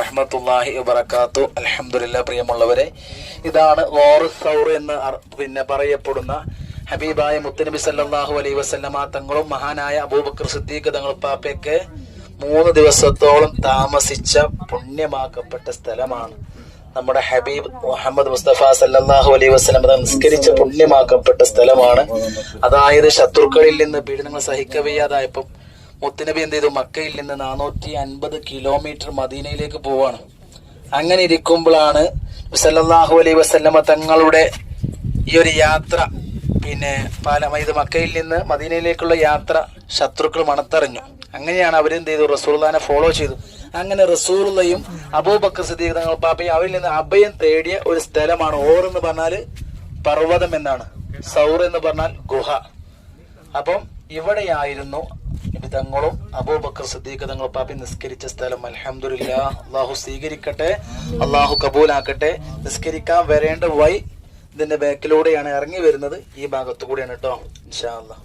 റഹ്മത്തുല്ലാഹി വബറകാത്തു. അൽഹംദുലില്ലാ പ്രിയമുള്ളവരെ ഇതാണ് സൗർ എന്ന് പിന്നെ പറയപ്പെടുന്ന ഹബീബായ മുത്തനബി സല്ലല്ലാഹു അലൈഹി വസല്ലമ തങ്ങളും മഹാനായ അബൂബക്കർ സിദ്ദീഖ് തങ്ങൾ പാപ്പയ്ക്ക് മൂന്ന് ദിവസത്തോളം താമസിച്ച പുണ്യമാക്കപ്പെട്ട സ്ഥലമാണ്. നമ്മുടെ ഹബീബ് മുഹമ്മദ് മുസ്തഫ സല്ലല്ലാഹു അലൈഹി വസ്ലം നിസ്കരിച്ച പുണ്യമാക്കപ്പെട്ട സ്ഥലമാണ്. അതായത് ശത്രുക്കളിൽ നിന്ന് പീഡനങ്ങൾ സഹിക്കവയ്യാതായപ്പം മുത്തുനബി എന്ത് ചെയ്തു? മക്കയിൽ നിന്ന് നാനൂറ്റി അൻപത് കിലോമീറ്റർ മദീനയിലേക്ക് പോവാണ്. അങ്ങനെ ഇരിക്കുമ്പോഴാണ് സല്ലാഹു അലൈ വസല്ലമ തങ്ങളുടെ ഈ ഒരു യാത്ര പിന്നെ പാല ഇത് മക്കയിൽ നിന്ന് മദീനയിലേക്കുള്ള യാത്ര ശത്രുക്കൾ മണത്തറിഞ്ഞു. അങ്ങനെയാണ് അവരെന്ത് ചെയ്തു? റസൂർദാനെ ഫോളോ ചെയ്തു. അങ്ങനെ റസൂറുള്ളയും അബൂബക്കർ തങ്ങൾ പാപ്പയും അവരിൽ നിന്ന് അഭയം തേടിയ ഒരു സ്ഥലമാണ് ഓർ എന്ന് പറഞ്ഞാൽ പർവതം എന്നാണ്. സൗർ എന്ന് പറഞ്ഞാൽ ഗുഹ. അപ്പം ഇവിടെയായിരുന്നു തങ്ങളും അബൂബക്കർ സിദ്ദീഖ് തങ്ങൾ പാപ്പി നിസ്കരിച്ച സ്ഥലം. അലഹമുല്ല അള്ളാഹു സ്വീകരിക്കട്ടെ. അള്ളാഹു കബൂലാക്കട്ടെ. നിസ്കരിക്കാൻ വരേണ്ട വൈ ഇതിന്റെ ബാക്കിലൂടെയാണ് ഇറങ്ങി വരുന്നത്. ഈ ഭാഗത്തു കൂടെയാണ് കേട്ടോ ഇൻഷാ അല്ലാ.